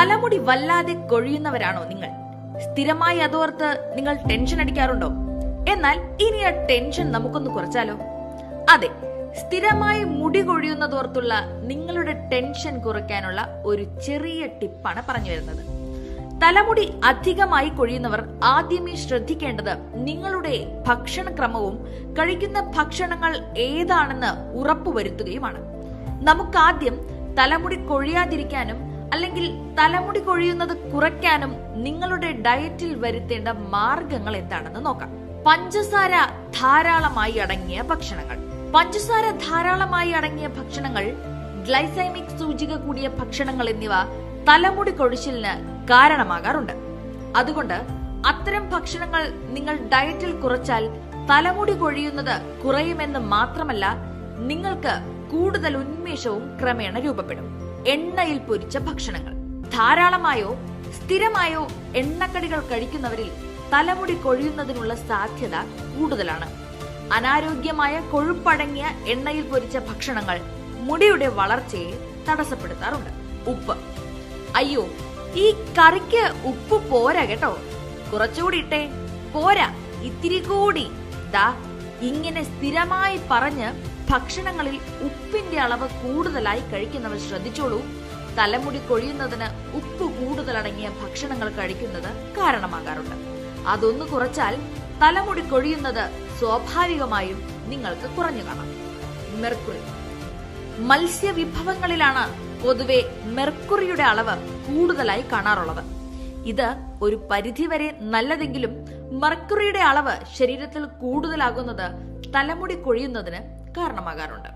വല്ലാതെ കൊഴിയുന്നവരാണോ നിങ്ങൾ? സ്ഥിരമായി അതോർത്ത് നിങ്ങൾ ടെൻഷൻ അടിക്കാറുണ്ടോ? എന്നാൽ ഇനി ആ ടെൻഷൻ നമുക്കൊന്ന് കുറച്ചാലോ? അതെ സ്ഥിരമായി മുടി കൊഴിയുന്നതോർത്തുള്ള നിങ്ങളുടെ ടെൻഷൻ കുറയ്ക്കാനുള്ള ഒരു ചെറിയ ടിപ്പാണ് പറഞ്ഞു വരുന്നത്. തലമുടി അധികമായി കൊഴിയുന്നവർ ആദ്യമേ ശ്രദ്ധിക്കേണ്ടത് നിങ്ങളുടെ ഭക്ഷണക്രമവും കഴിക്കുന്ന ഭക്ഷണങ്ങൾ ഏതാണെന്ന് ഉറപ്പുവരുത്തുകയുമാണ്. നമുക്കാദ്യം തലമുടി കൊഴിയാതിരിക്കാനും അല്ലെങ്കിൽ തലമുടി കൊഴിയുന്നത് കുറയ്ക്കാനും നിങ്ങളുടെ ഡയറ്റിൽ വരുത്തേണ്ട മാർഗങ്ങൾ എന്താണെന്ന് നോക്കാം. പഞ്ചസാര ധാരാളമായി അടങ്ങിയ ഭക്ഷണങ്ങൾ. പഞ്ചസാര ധാരാളമായി അടങ്ങിയ ഭക്ഷണങ്ങൾ ഗ്ലൈസൈമിക് സൂചിക കൂടിയ ഭക്ഷണങ്ങൾ എന്നിവ തലമുടി കൊഴിച്ചിലിന് കാരണമാകാറുണ്ട്. അതുകൊണ്ട് അത്തരം ഭക്ഷണങ്ങൾ നിങ്ങൾ ഡയറ്റിൽ കുറച്ചാൽ തലമുടി കൊഴിയുന്നത് കുറയുമെന്ന് മാത്രമല്ല നിങ്ങൾക്ക് കൂടുതൽ ഉന്മേഷവും ക്രമേണ രൂപപ്പെടും. എണ്ണയിൽ പൊരിച്ച ഭക്ഷണങ്ങൾ. ധാരാളമായോ സ്ഥിരമായോ എണ്ണക്കടികൾ കഴിക്കുന്നവരിൽ തലമുടി കൊഴിയുന്നതിനുള്ള സാധ്യത കൂടുതലാണ്. അനാരോഗ്യമായ കൊഴുപ്പടങ്ങിയ എണ്ണയിൽ പൊരിച്ച ഭക്ഷണങ്ങൾ മുടിയുടെ വളർച്ചയെ തടസ്സപ്പെടുത്താറുണ്ട്. ഉപ്പ്. അയ്യോ ഈ കറിക്ക് ഉപ്പ് പോരാ കേട്ടോ. കുറച്ചുകൂടി ഇട്ടേ. പോരാ. ഇത്തിരി കൂടി. ദാ ഇങ്ങനെ സ്ഥിരമായി പറഞ്ഞ് ഭക്ഷണങ്ങളിൽ ഉപ്പിന്റെ അളവ് കൂടുതലായി കഴിക്കുന്നവർ ശ്രദ്ധിച്ചോളൂ. തലമുടി കൊഴിയുന്നതിന് ഉപ്പ് കൂടുതലടങ്ങിയ ഭക്ഷണങ്ങൾ കഴിക്കുന്നത് കാരണമാകാറുണ്ട്. അതൊന്ന് കുറച്ചാൽ തലമുടി കൊഴിയുന്നത് സ്വാഭാവികമായും നിങ്ങൾക്ക് കുറഞ്ഞു കാണാം. മെർക്കുറി. മത്സ്യവിഭവങ്ങളിലാണ് പൊതുവെ മെർക്കുറിയുടെ അളവ് കൂടുതലായി കാണാറുള്ളത്. ഇത് ഒരു പരിധിവരെ നല്ലതെങ്കിലും മെർക്കുറിയുടെ അളവ് ശരീരത്തിൽ കൂടുതലാകുന്നത് തലമുടി കൊഴിയുന്നതിന് കാരണമാകാറുണ്ട്.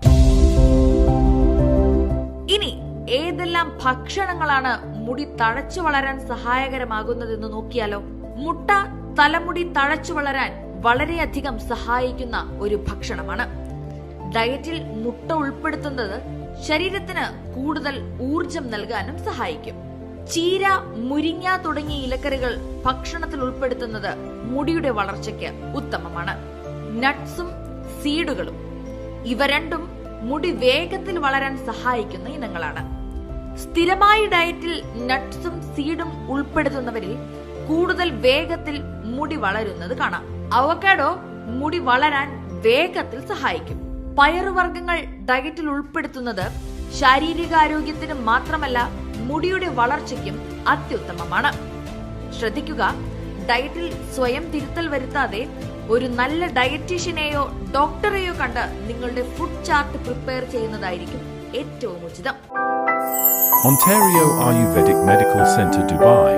ഇനി ഏതെല്ലാം ഭക്ഷണങ്ങളാണ് മുടി തഴച്ചു വളരാൻ സഹായകരമാകുന്നതെന്ന് നോക്കിയാലോ? മുട്ട തലമുടി തഴച്ചു വളരാൻ വളരെയധികം സഹായിക്കുന്ന ഒരു ഭക്ഷണമാണ്. ഡയറ്റിൽ മുട്ട ഉൾപ്പെടുത്തുന്നത് ശരീരത്തിന് കൂടുതൽ ഊർജം നൽകാനും സഹായിക്കും. ചീര മുരിങ്ങ തുടങ്ങിയ ഇലക്കറികൾ ഭക്ഷണത്തിൽ ഉൾപ്പെടുത്തുന്നത് മുടിയുടെ വളർച്ചയ്ക്ക് ഉത്തമമാണ്. നട്ട്സും സീഡുകളും ഇവ രണ്ടും മുടി വേഗത്തിൽ വളരാൻ സഹായിക്കുന്ന ഇനങ്ങളാണ്. സ്ഥിരമായി ഡയറ്റിൽ നട്ട്സും സീഡും ഉൾപ്പെടുത്തുന്നവരിൽ കൂടുതൽ വേഗത്തിൽ മുടി വളരുന്നത് കാണാം. അവക്കാഡോ മുടി വളരാൻ വേഗത്തിൽ സഹായിക്കും. പയറുവർഗങ്ങൾ ഡയറ്റിൽ ഉൾപ്പെടുത്തുന്നത് ശാരീരികാരോഗ്യത്തിന് മാത്രമല്ല മുടിയുടെ വളർച്ചയ്ക്കും അത്യുത്തമമാണ്. ശ്രദ്ധിക്കുക ഡയറ്റിൽ സ്വയം തിരുത്തൽ വരുത്താതെ ഒരു നല്ല ഡയറ്റീഷ്യനെയോ ഡോക്ടറെയോ കണ്ട് നിങ്ങളുടെ ഫുഡ് ചാർട്ട് പ്രിപ്പയർ ചെയ്യുന്നതായിരിക്കും ഏറ്റവും ഉചിതം Ontario Ayurvedic Medical Center Dubai.